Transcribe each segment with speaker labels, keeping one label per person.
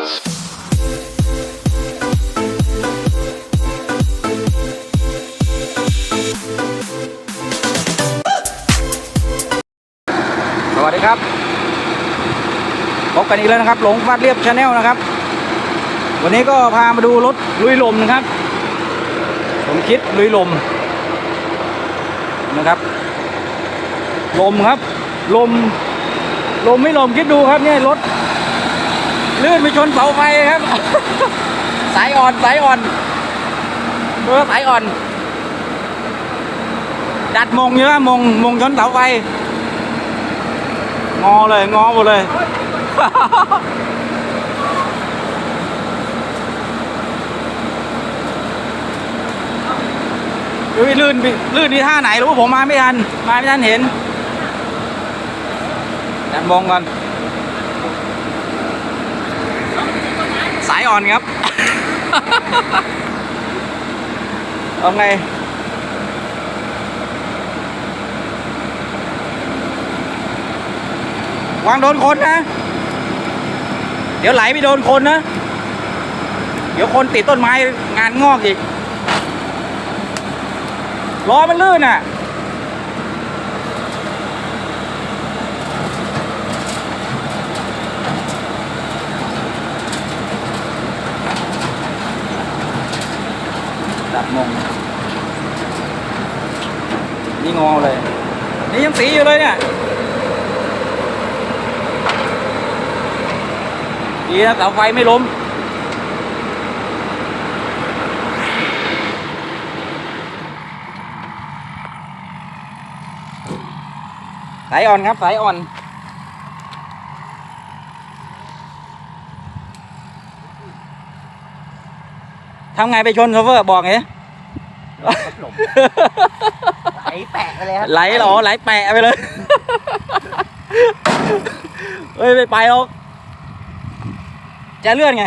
Speaker 1: สวัสดีครับพบกันอีกแล้วนะครับ หลงฟาดเรียบชาแนลนะครับ วันนี้ก็พามาดูรถลุยลมนะครับ ผมคิดลุยลมนะครับ ลมครับ ลมลมไม่ลมคิดดูครับเนี่ยรถ ลื่นไปชนเสาไฟครับ สายอ่อนสายอ่อนดูว่าสายอ่อน ดัดมงเยอะมงมงชนเสาไฟ งอเลยงอหมดเลยเฮ้ยลื่นไปลื่นที่ท่าไหนรู้ผมมาไม่ทัน มาไม่ทันเห็นดันมองก่อนสาย อ่อนครับ เอาไงวางโดนคนนะ เดี๋ยวไหลไปโดนคนนะ เดี๋ยวคนติดต้นไม้งานงอกอีกล้อมันลื่นอะ ดัดมงนี่งอเลย นี่ยังสีอยู่เลยเนี่ยดีนะเสาไฟไม่ล้มสายอ่อนครับสายอ่อน ทำไงไปชนโชเฟอร์บอกไง
Speaker 2: ไหลแปะไปเลยครับ
Speaker 1: ไหลเหรอไหลแปะไปเลยเฮ้ยไม่ไปหรอกจะเลื่อนไง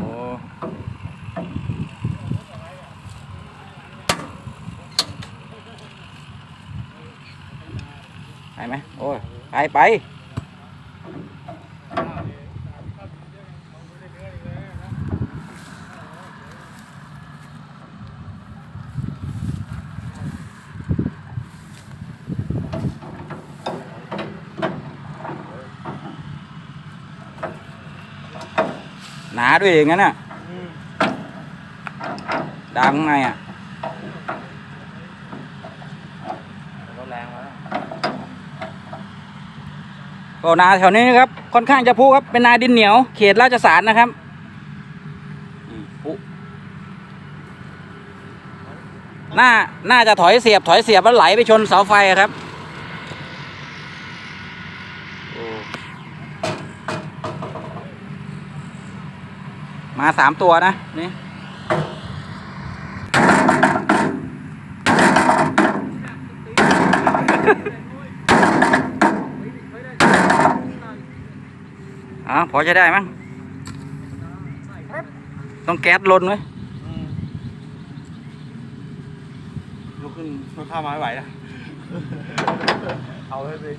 Speaker 1: โอ้ไปไหมโอ้ย ไปไป หนาด้วยอย่างนั้นน่ะดามข้างในอะ
Speaker 2: รถแรงแล้ว
Speaker 1: ก็นาแถวนี้นะครับค่อนข้างจะพุครับเป็นนาดินเหนียวเขตราชสารนะครับอืมพุน่าน่าจะถอยเสียบถอยเสียบแล้วไหลไปชนเสาไฟอะครับโอ้มาสามตัวนะนี่ อ๋อพอจะได้มั้งต้องแก๊สลนไว้
Speaker 2: ลุกขึ้นรถข้ามาไม่ไหวนะเอาเลยสิ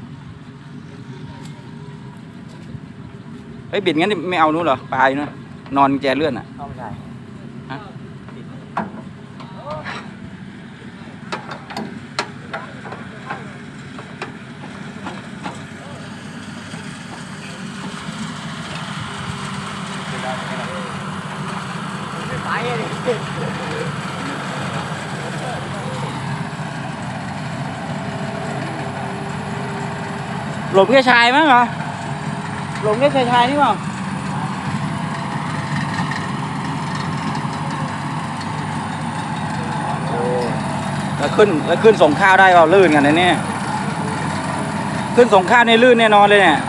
Speaker 1: เฮ้ยบิดงั้นนี่ไม่เอานู้นเหรอปลายนู้นนอนแจเลื่อนอะ
Speaker 2: เข้าไม่ได้
Speaker 1: หลบแค่ชายมั้งเหรอ หลบแค่ชายชายนี่เปล่าโอ้แล้วขึ้นแล้วขึ้นส่งข้าวได้เปล่าลื่นกันนะเนี่ย ขึ้นส่งข้าวในลื่นแน่นอนเลยเนี่ย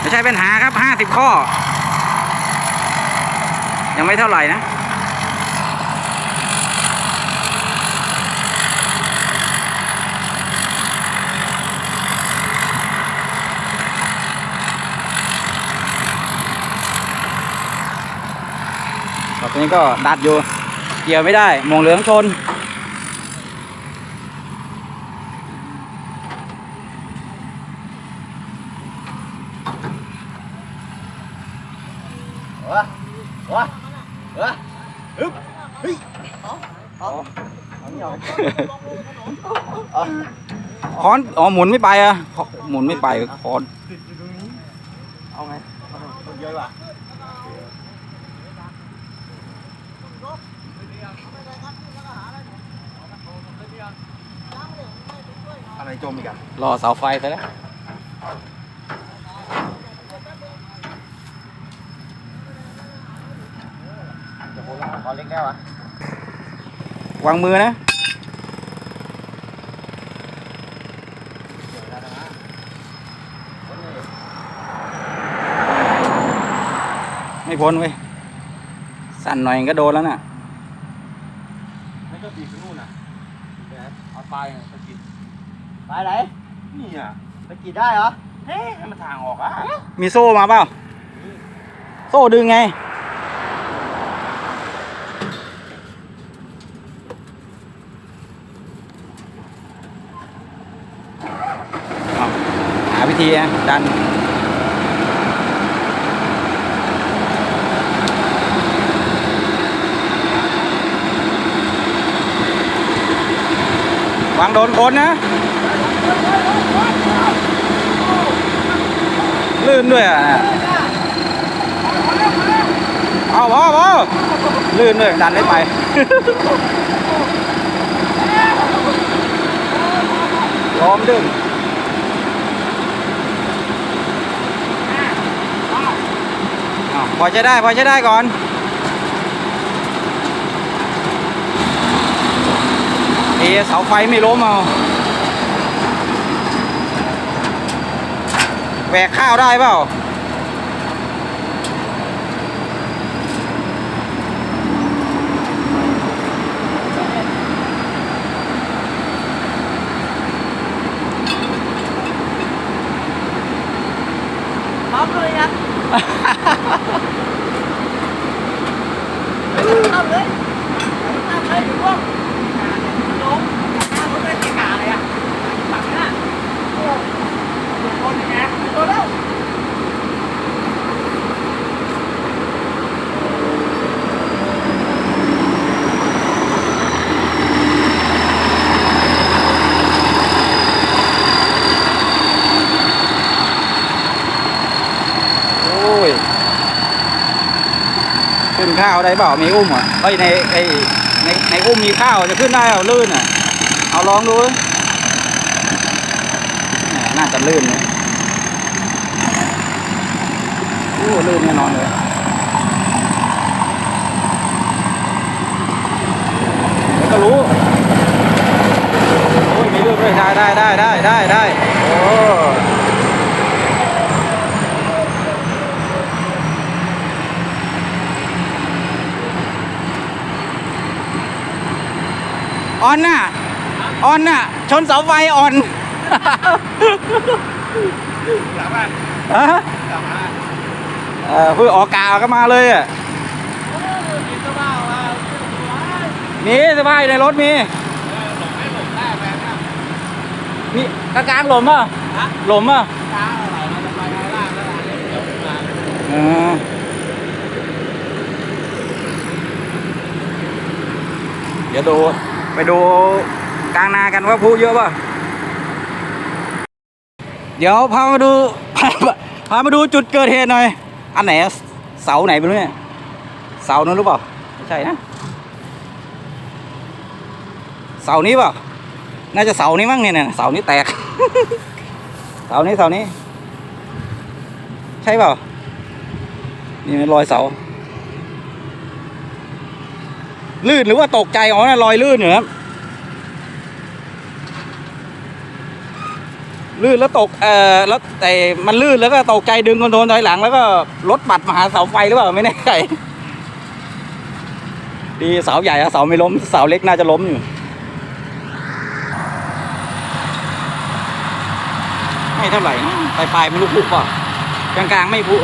Speaker 1: ไม่ใช่ปัญหาครับห้าสิบข้อังไม่เท่าไหร่นะตอนนี้ก็ดัดอยู่ เกี่ยวไม่ได้ มองเหลืองชน
Speaker 2: 我我 วะวะฮึบเฮ้ยอาเอ
Speaker 1: ค้อนอ๋อหมุนไม่ไปอะหมุนไม่ไปค้อน
Speaker 2: เอาไงเอาเอาเยอะว่ะอะไรจมอีกอะ
Speaker 1: รอเสาไฟไปแล้ว
Speaker 2: จะโบราณ ขอเล็กแล้วอะ
Speaker 1: วางมือนะไม่พ้นเว้ยสั่นหน่อยก็โดนแล้วน่ะ
Speaker 2: ไม่ก็บีบไปนู่นน่ะเอาปลายสะกิด
Speaker 3: ไปไหน
Speaker 2: นี่อะ
Speaker 3: ไปกรีดได้เหรอ
Speaker 2: เฮ้ยให้มันทางออกอะ
Speaker 1: มีโซ่มาเปล่า โซ่ดึงไง หาวิธีนะดัน วางโดนคนนะ ลื่นด้วยอะ เอาพอพอลื่นด้วย ดันได้ไปล้อมดึงอ้าว พอจะได้พอจะได้ก่อน เอเสาไฟไม่ล้มเอาแหวกข้าวได้เปล่า
Speaker 3: พร้อมเลยนะทำเลยทำเลยอยู่พวกลงหน้ารถเลยเกะกะอะไรอะฝั่งนั้นโอ้โหยังไงตัวแล้ว
Speaker 1: โอ้ย ขึ้นข้าวได้เปล่ามีอุ้มอะเอ้ยในไอในในอุ้มมีข้าวจะขึ้นได้เปล่าลื่นอะ เอาลองดูน่าจะลื่นเลยโอ้ลื่นแน่นอนเลยเดี๋ยวก็รู้โอ้ยมีลื่นด้วยได้ได้ได้ได้ได้ได้โอ้ ออนน่ะออนน่ะ ชนเสาไฟอ่อน
Speaker 2: หลังบ้าน
Speaker 1: ฮะ
Speaker 2: กลับมา
Speaker 1: เออเพื่อออกกาวก็มาเลยอะ
Speaker 3: กินก็บ้าว่า
Speaker 1: มีสบายในรถมี
Speaker 2: หลงให้หลงได้แฟนนะ
Speaker 1: มีกลางกลางๆหลมอะหลมอะ
Speaker 2: ช้าอะไรเราจะไปข้างล่างแล้วล่ะเดี๋ยวขึ้นมา
Speaker 1: เออเดี๋ยวดู ไปดูกลางนากันว่าผู้เยอะป่ะ เดี๋ยวพามาดูพาพามาดูจุดเกิดเหตุหน่อย อันไหนเสาไหนไม่รู้เนี่ยเสานั้นหรือเปล่าไม่ใช่นะเสานี้เปล่าน่าจะเสานี้มั้งเนี่ยเนี่ยเสานี้แตก เสานี้เสานี้ ใช่เปล่านี่รอยเสา ลื่นหรือว่าตกใจอ๋อนะรอยลื่นอยู่ครับลื่นแล้วตกเอ่อแล้วแต่มันลื่นแล้วก็ตกใจดึงคอนโทรลถอยหลัง แล้วก็รถปัดมาหาเสาไฟหรือเปล่าไม่แน่ใจดีเสาใหญ่อะเสาไม่ล้มเสาเล็กน่าจะล้มอยู่ไม่เท่าไหร่นะปลายปลายๆไม่รู้พุป่ะกลางๆไม่พุ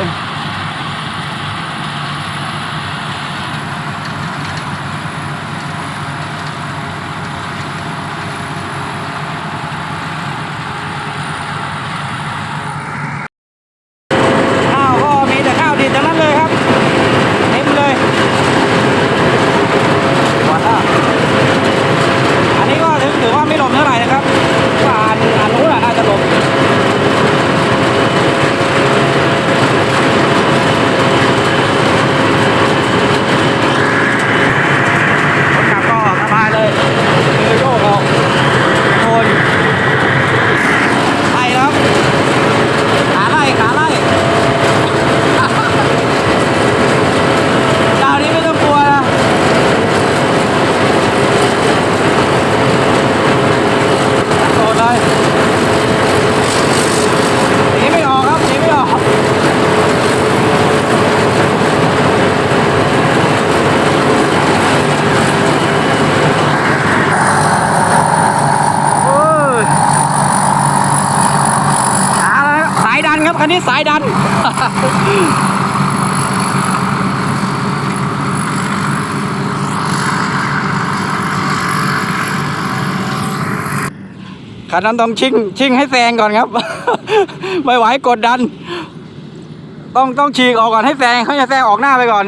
Speaker 1: ครับคันนี้สายดัน คันนั้นต้องชิงชิงให้แซงก่อนครับ ไม่ไหวกดดัน ต้องต้องฉีกออกก่อนให้แซงเขาจะแซงออกหน้าไปก่อน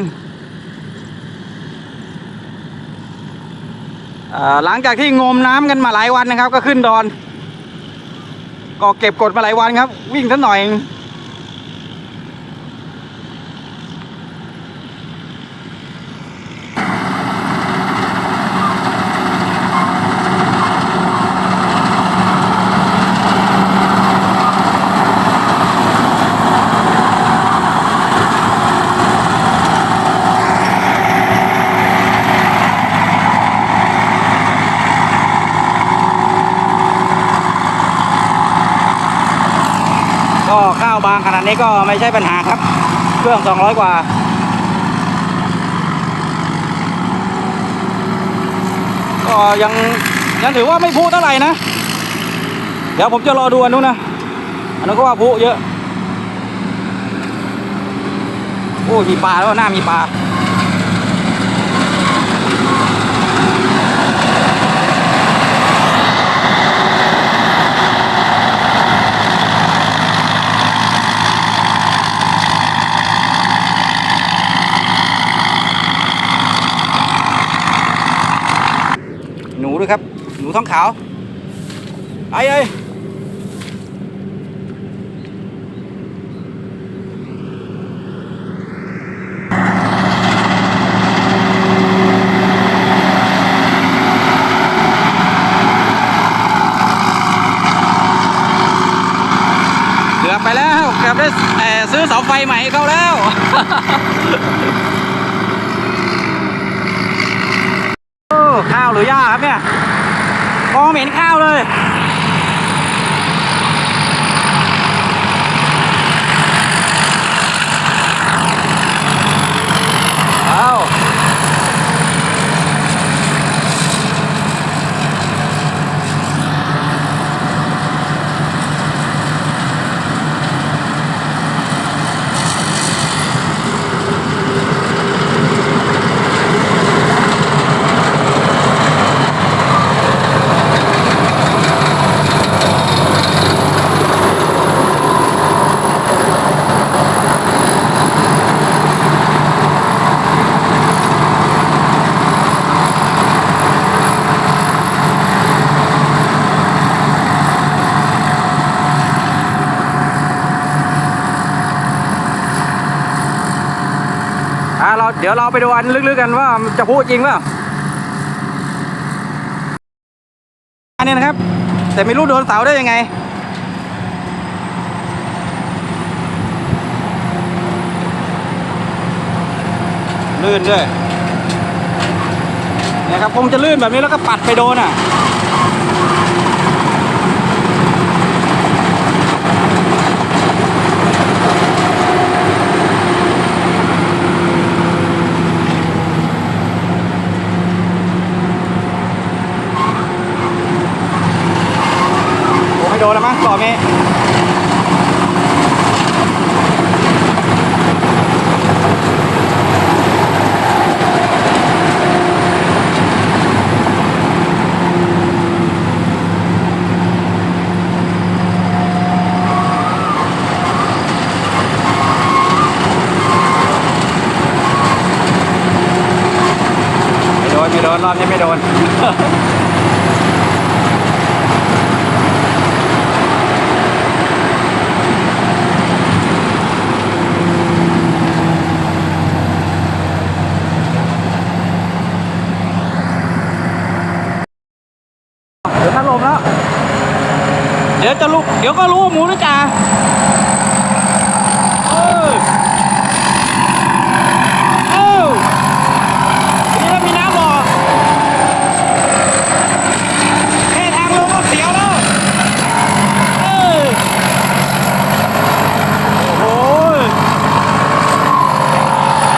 Speaker 1: หลังจากที่งมน้ำกันมาหลายวันนะครับ ก็ขึ้นดอน ก็เก็บกดมาหลายวันครับ วิ่งสักหน่อย ก็ข้าวบางขนาดนี้ก็ไม่ใช่ปัญหาครับ เครื่อง 200 กว่า ก็ยังยังถือว่าไม่พูเท่าไหร่นะ เดี๋ยวผมจะรอดูอันนู้นนะ อันนู้นก็ว่าพูเยอะ โอ้มีปลาแล้วหน้ามีปลา หนูด้วยครับ หนูท้ องขาวไอ้ไอ้ยเกือบไปแล้วเกือบได้เอ่ซื้อเสาไฟใหม่ให้เขาแล้วข้าวหรือหญ้าครับเนี่ย มองเห็นข้าวเลยเอาอะ เดี๋ยวเราไปดูอันลึกๆกันว่าจะพูดจริงเปล่าอันนี้นะครับ แต่ไม่รู้โดนเสาได้ยังไง ลื่นด้วยนะครับคงจะลื่นแบบนี้แล้วก็ปัดไปโดนอะ โดนแล้วมั้งต่อเมไม่โดนไม่โดนรอบนี้ไม่โดน เดี๋ยวถ้าลมแล้ว เดี๋ยวจะรู้เดี๋ยวก็รู้หมูหรือจ่าเออเอ้านี่แล้วมีน้ำบ่อแค่ทางลงก็เสียวแล้ว เออโอ้โห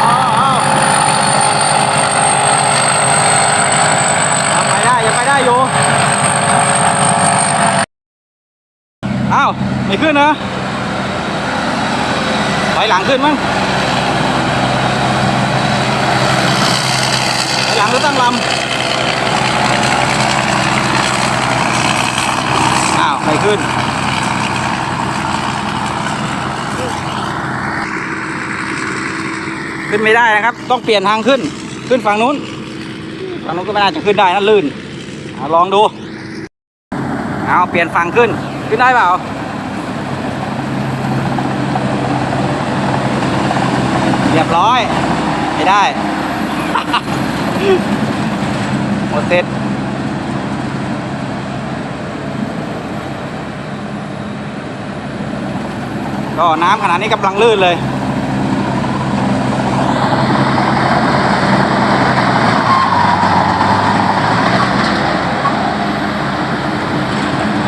Speaker 1: เอาเอายังไปได้ยังไปได้อยู่ อ้าว ไม่ ขึ้นนะอยหลังขึ้นมั้งถอยหลังหรือตั้งลำ อ้าวไม่ขึ้นขึ้นไม่ได้นะครับ ต้องเปลี่ยนทางขึ้น ขึ้นฝั่งนู้น ฝั่งนู้นก็ไม่น่าจะขึ้นได้นะลื่นอลองดู เอาเปลี่ยนฝั่งขึ้น ขึ้นได้เปล่า เรียบร้อย ไม่ได้ หมดเสร็จก็น้ำขนาดนี้กำลังลื่นเลย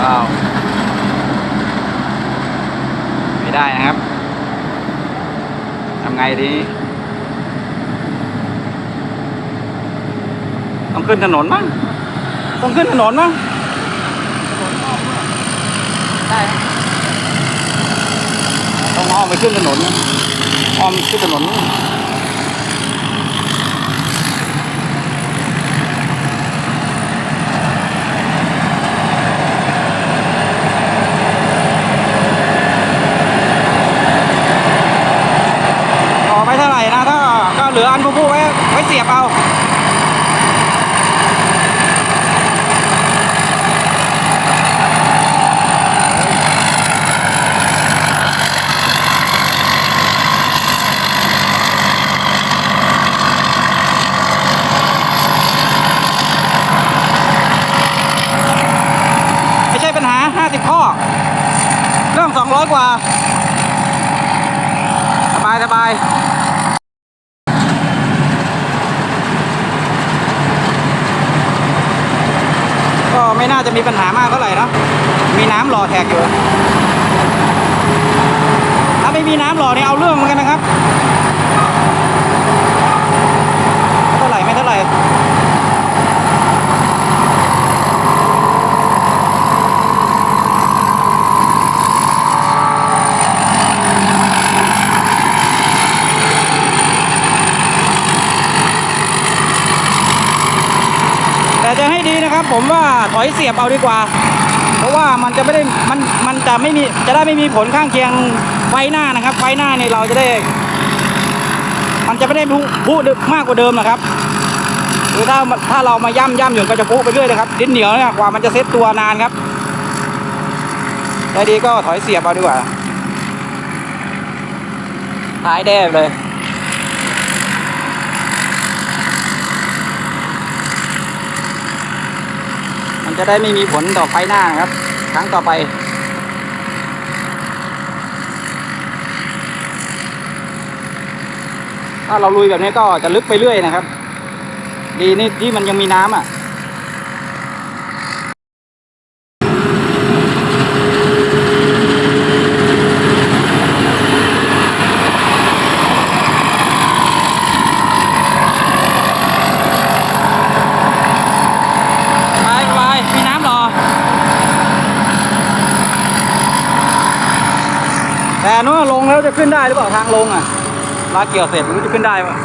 Speaker 1: ว้าว ไม่ได้นะครับ ทำไงดีต้องขึ้นถนนมั้งต้องขึ้นถนนมั้งได้ต้องอ้อมไปขึ้นถนนอ้อมขึ้นถนนนู่นต่อไปเท่าไหร่นะ ถ้าก็ เหลืออันผู้ๆไว้ไว้เสียบเอาไม่ใช่ปัญหา50ข้อ เรื่อง200 กว่า สบาย สบาย ก็ไม่น่า จะมีปัญหามากเท่าไหร่เนะมีน้ำหล่อแทกอยู่ ถ้าไม่มีน้ำหล่อเนี่ยเอาเรื่องเหมือนกันนะครับ ไม่เท่าไหร่ ไม่เท่าไหร่ แต่จะให้ดีนะครับ ผมว่าถอยเสียบเอาดีกว่า เพราะว่ามันจะไม่ได้มันมันจะไม่มีจะได้ไม่มีผลข้างเคียงไฟหน้านะครับ ไฟหน้าเนี่ยเราจะได้ มันจะไม่ได้พุพุมากกว่าเดิมนะครับคือถ้าถ้าเรามาย่ำย่ำอยู่ก็จะพุไปเรื่อยนะครับดินเหนียวเนี่ยกว่ามันจะเซ็ตตัวนานครับแต่ดีก็ถอยเสียบเอาดีกว่าท้ายแดบเลย จะได้ไม่มีผลต่อไฟหน้านะครับ ครั้งต่อไป ถ้าเราลุยแบบนี้ก็จะลึกไปเรื่อยนะครับ ดีนี่ที่มันยังมีน้ำอะ ไปไปมีน้ำรอ แต่นู้นลง แล้วจะขึ้นได้หรือเปล่าทางลงอะลากเกี่ยวเสร็จมันจะขึ้นได้ปะ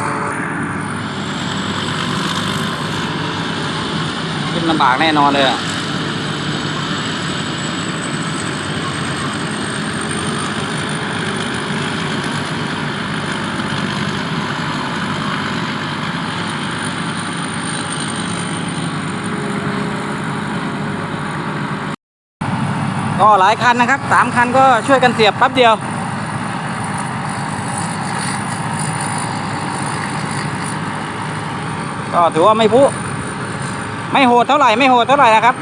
Speaker 1: ขึ้นลำบากแน่นอนเลยอะก็หลายคันนะครับสามคันก็ช่วยกันเสียบแป๊บเดียว ก็ถือว่าไม่พุไม่โหดเท่าไหร่ไม่โหดเท่าไหร่นะครับ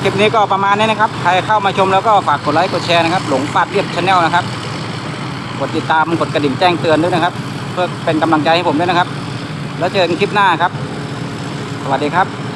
Speaker 1: คลิปนี้ก็ประมาณนี้นะครับ ใครเข้ามาชมแล้วก็ฝากกดไลค์กดแชร์นะครับ หลงปัดเรียบชาแนลนะครับ กดติดตามกดกระดิ่งแจ้งเตือนด้วยนะครับ เพื่อเป็นกำลังใจให้ผมด้วยนะครับ แล้วเจอกันคลิปหน้าครับ สวัสดีครับ